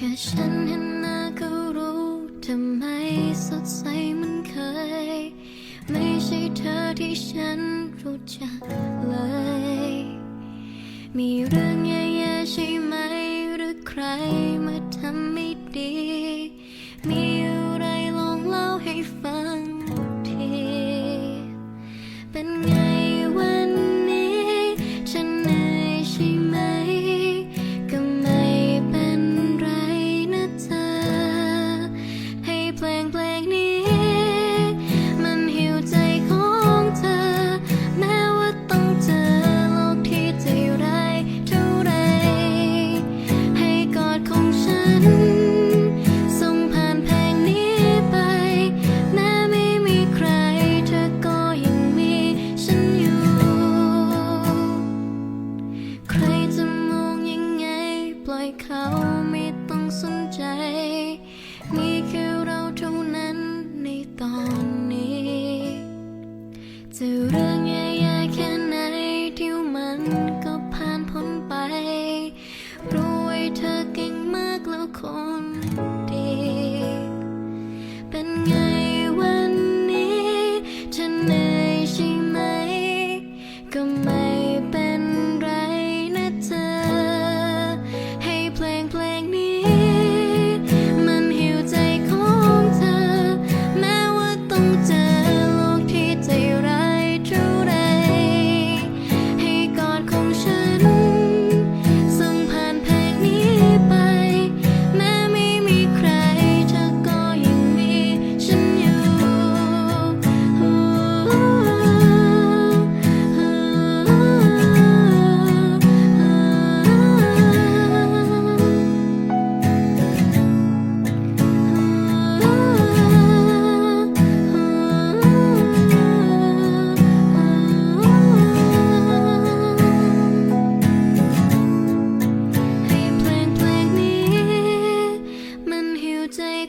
แค่ฉันเห็นหน้าก็รู้ทำไมสดใสเหมือนเคย ไม่ใช่เธอที่ฉันรู้จักเลย มีเรื่องแย่ๆใช่ไหมหรือใคร เขาไม่ต้องสนใจ มีแค่เราเท่านั้นในตอนนี้จะเริ่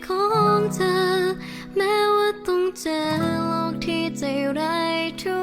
ของเธอ แม้ว่าต้องเจอโลกที่ใจร้ายทุก